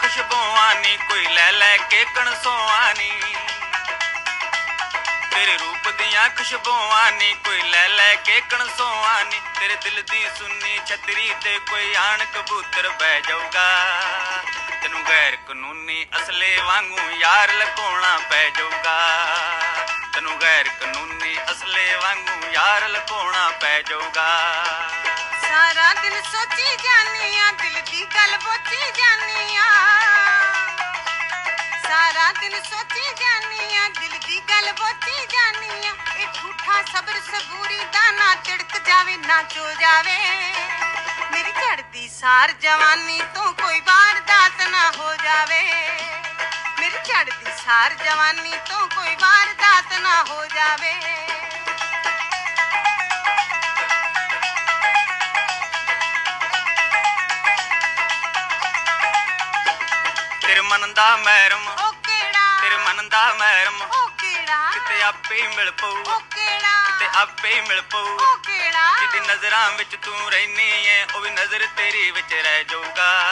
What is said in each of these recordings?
ਖੁਸ਼ਬੂਆਂ ਨੀ, ਕੋਈ ਲੈ ਲੈ ਕੇ ਕਣਸੋਆਂ ਨੀ। ਤੇਰੇ ਰੂਪ ਦੀਆਂ ਖੁਸ਼ਬੂਆਂ ਨੀ, ਕੋਈ ਲੈ ਲੈ ਕੇ ਕਣਸੋਆਂ ਨੀ। ਤੇਰੇ ਦਿਲ ਦੀ ਸੁੰਨੀ ਛਤਰੀ ਤੇ ਕੋਈ ਆਣ ਕਬੂਤਰ ਬਹਿ ਜਾਊਗਾ। ਤੈਨੂੰ ਗੈਰ ਕਾਨੂੰਨੀ ਅਸਲੇ ਵਾਂਗੂ ਯਾਰ ਲਕੋਣਾ ਪੈ ਜਾਊਗਾ। ਤੈਨੂੰ ਗੈਰ ਕਾਨੂੰਨੀ ਅਸਲੇ ਵਾਂਗੂ ਯਾਰ ਲਕੋਣਾ ਪੈ ਜਾਊਗਾ। ਸਾਰਾ ਸੋਚੀ ਜਾਨੀ ਆ, ਦਿਲ ਦੀ ਗੱਲ ਬੋਚੀ ਜਾਨੀ ਆ। ਸਾਰਾ ਦਿਨ ਸੋਚੀ ਜਾਨੀ ਆ, ਦਿਲ ਦੀ ਗੱਲ ਬੋਚੀ ਜਾਨੀ ਆ। ਇਹ ਝੂਠਾ ਸਬਰ ਸਬੂਰੀ ਦਾ ਨਾ ਤਿੜਕ ਜਾਵੇ, ਨਾ ਚੋ ਜਾਵੇ। ਮੇਰੀ ਝੜਦੀ ਸਾਰ ਜਵਾਨੀ ਤੋਂ ਕੋਈ ਵਾਰਦਾਤ ਨਾ ਹੋ ਜਾਵੇ। ਮੇਰੀ ਝੜਦੀ ਸਾਰ ਜਵਾਨੀ ਤੋਂ ਕੋਈ ਵਾਰਦਾਤ ਨਾ ਹੋ ਜਾਵੇ। ਤੇਰੇ ਮਨ ਦਾ ਮਹਿਰਮ। ਉਹ ਕਿਹੜਾ? ਤੇਰੇ ਮਨ ਦਾ ਮਹਿਰਮ। ਉਹ ਕਿਹੜਾ? ਕਿਤੇ ਆਪੇ ਹੀ ਮਿਲ ਪਊ। ਉਹ ਕਿਹੜਾ? ਕਿਤੇ ਆਪੇ ਹੀ ਮਿਲ ਪਊ। ਉਹ ਕਿਹੜਾ? ਜਿਹਦੀ ਨਜ਼ਰਾਂ ਵਿੱਚ ਤੂੰ ਰਹਿਨੀ ਏ ਉਹ ਵੀ ਨਜ਼ਰ ਤੇਰੀ ਵਿੱਚ ਰਹਿ ਜਾਊਗਾ।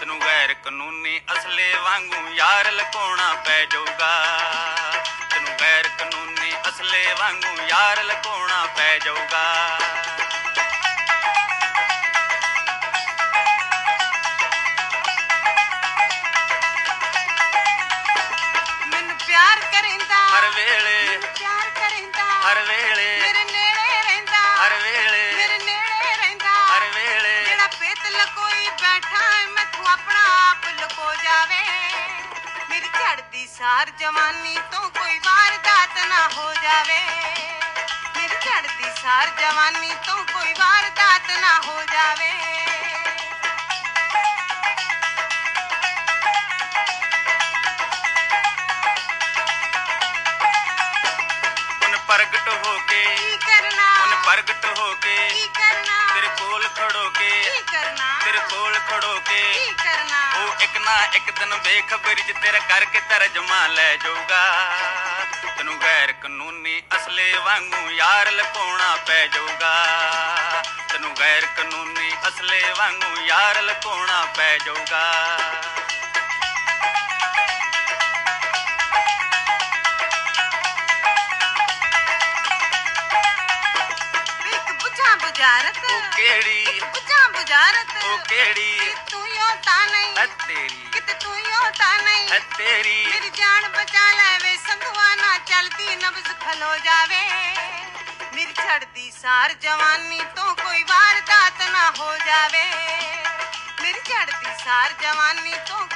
ਤੈਨੂੰ ਗੈਰ ਕਾਨੂੰਨੀ ਅਸਲੇ ਵਾਂਗੂ ਯਾਰ ਲਕੋਣਾ ਪੈ ਜਾਊਗਾ। ਤੈਨੂੰ ਗੈਰ ਕਾਨੂੰਨੀ ਅਸਲੇ ਵਾਂਗੂ ਯਾਰ ਲਕੋਣਾ ਪੈ ਜਾਊਗਾ। ਹਰ ਵੇਲੇ। ਮੈਨੂੰ ਪਿਆਰ ਕਰੇਂਦਾ। ਹਰ ਵੇਲੇ। ਮੇਰੇ ਨੇੜੇ ਰਹਿੰਦਾ। ਹਰ ਵੇਲੇ। ਮੇਰੇ ਨੇੜੇ ਰਹਿੰਦਾ। ਹਰ ਵੇਲੇ। ਜਿਹੜਾ ਪੇਤ ਲਕੋਈ ਬੈਠਾ ਏ ਮੈਥੋਂ ਆਪਣਾ ਆਪ ਲਕੋ ਜਾਵੇ। ਮੇਰੀ ਝੜਦੀ ਸਾਰ ਜਵਾਨੀ ਤੋਂ ਕੋਈ ਵਾਰਦਾਤ ਨਾ ਹੋ ਜਾਵੇ। ਮੇਰੀ ਝੜਦੀ ਸਾਰ ਜਵਾਨੀ ਤੋਂ ਕੋਈ ਵਾਰਦਾਤ ਨਾ ਹੋ ਜਾਵੇ। ਪ੍ਰਗਟ ਹੋ ਕੇ ਕੀ ਕਰਨਾ? ਉਹਨ ਪ੍ਰਗਟ ਹੋ ਕੇ ਕੀ ਕਰਨਾ? ਤੇਰੇ ਕੋਲ ਖੜੋ ਕੇ ਕੀ ਕਰਨਾ? ਤੇਰੇ ਕੋਲ ਖੜੋ ਕੇ ਕੀ ਕਰਨਾ? ਉਹ ਇੱਕ ਨਾ ਇੱਕ ਦਿਨ ਬੇਖਬਰੀ ਚ ਤੇਰਾ ਕਰਕੇ ਤਰਜਮਾ ਲੈ ਜਾਊਗਾ। ਤੈਨੂੰ ਗੈਰ ਕਾਨੂੰਨੀ ਅਸਲੇ ਵਾਂਗੂ ਯਾਰ ਲਕੋਣਾ ਪੈ ਜਾਊਗਾ। ਤੈਨੂੰ ਗੈਰ ਕਾਨੂੰਨੀ ਅਸਲੇ ਵਾਂਗੂ ਯਾਰ ਲਕੋਣਾ ਪੈ ਜਾਊਗਾ। ਬੁਝਾ ਬੁਝਾਰਤ। ਉਹ ਕਿਹੜੀ? ਬੁਝਾ ਬੁਝਾਰਤ। ਉਹ ਕਿਹੜੀ? ਤੂੰ ਯੋ ਤਾਂ ਹੈ ਨਹੀਂ ਤੇਰੀ। ਕਿਤੇ ਤੂੰ ਯੋ ਤਾਂ ਨਹੀਂ। ਹੈ ਤੇਰੀ। ਮੇਰੀ ਜਾਨ ਬਚਾ ਲੈ ਵੇ ਸੰਧਵਾ ਨਾ ਚਲਦੀ ਨਬਜ਼ ਖਲੋ ਜਾਵੇ। ਮੇਰੀ ਛੜਦੀ ਸਾਰ ਜਵਾਨੀ ਤੋਂ ਕੋਈ ਵਾਰਦਾਤ ਨਾ ਹੋ ਜਾਵੇ। ਮੇਰੀ ਛੜਦੀ ਸਾਰ ਜਵਾਨੀ ਤੋਂ